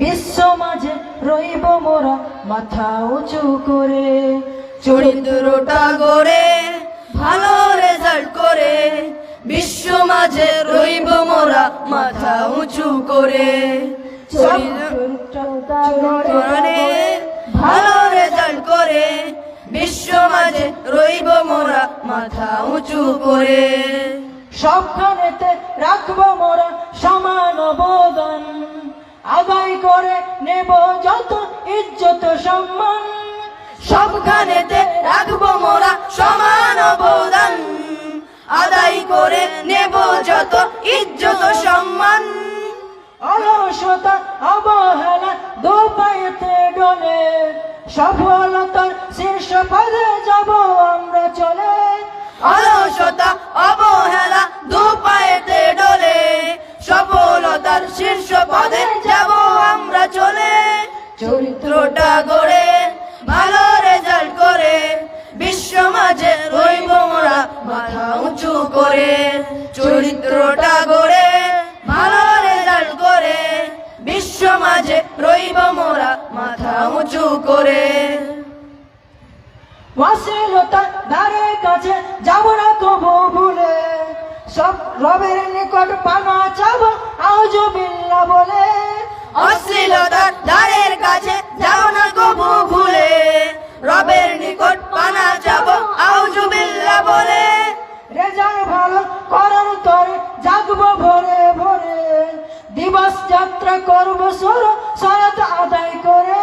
বিশ্ব মাঝে রইব মোরা মাথা উঁচু করে। চরিত্রটা গড়ে ভালো রেজাল্ট করে। বিশ্ব মাঝে রইব মোরা মাথা উঁচু করে। ভালো রেজাল্ট করে। বিশ্ব মাঝে রইব মোরা মাথা উঁচু করে। সবখানেতে রাখব মোরা অবদান করে নেব যত ইজ্জত, সম্মান। সবখানেতে রাখব মোরা সমান অবদান। আদায় করে নেব যত ইজ্জত, সম্মান। অলসতা, অবহেলা ডলে সফলতার শীর্ষ পদে যাব আমরা চলে। অলসতা, অবহেলা দু ডলে সফলতার শীর্ষ পদে চরিত্রটা গড়ে, ভালো রেজাল্ট করে, বিশ্ব মাঝে রইব মোরা মাথা উঁচু করে। চরিত্রটা গড়ে, ভালো রেজাল্ট করে, বিশ্ব মাঝে রইব মোরা মাথা উঁচু করে। ওয়াসিলতা দ্বারে কাছে, যাব না কবু ভুলে। সব রবের নিকট পানা চাব আউজু বিল্লাহ বলে। করব সর সরাত আদায় করে।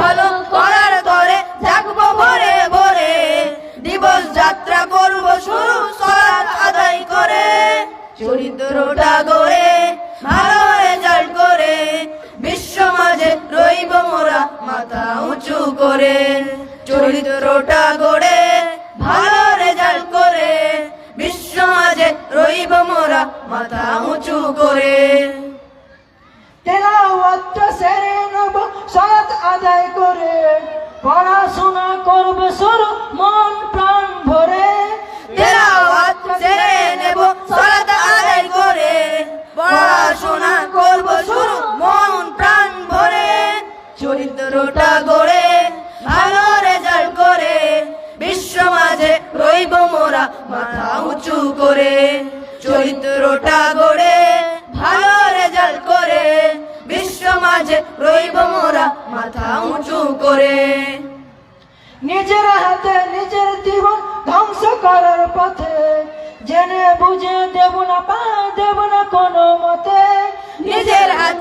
ভালো করার তরে জাগবো ভোরে ভোরে। দিবস যাত্রা করব শুরু সলাৎ আদায় করে। চরিত্রটা গড়ে ভালো রেজাল্ট করে। বিশ্ব মাঝে রইব মোরা মাথা উঁচু করে। চরিত্রটা গড়ে ভালো রেজাল্ট করে। বিশ্ব মাঝে রইব মোরা মাথা উঁচু করে তেলাওয়াতটা সেরে সরাত আদায় করে পড়াশোনা করব শুরু মন প্রাণ ভরে। পড়াশোনা মন প্রাণ ভরে। চরিত্রটা গড়ে রেজাল্ট করে, বিশ্ব মাঝে মোরা মাথা উঁচু করে। চরিত্রটা গড়ে উঁচু করে। নিজের হাতে নিজের জীবন ধ্বংস করার পথে। জেনে বুঝে দেব না, পা দেব না কোনো মতে। নিজের হাতে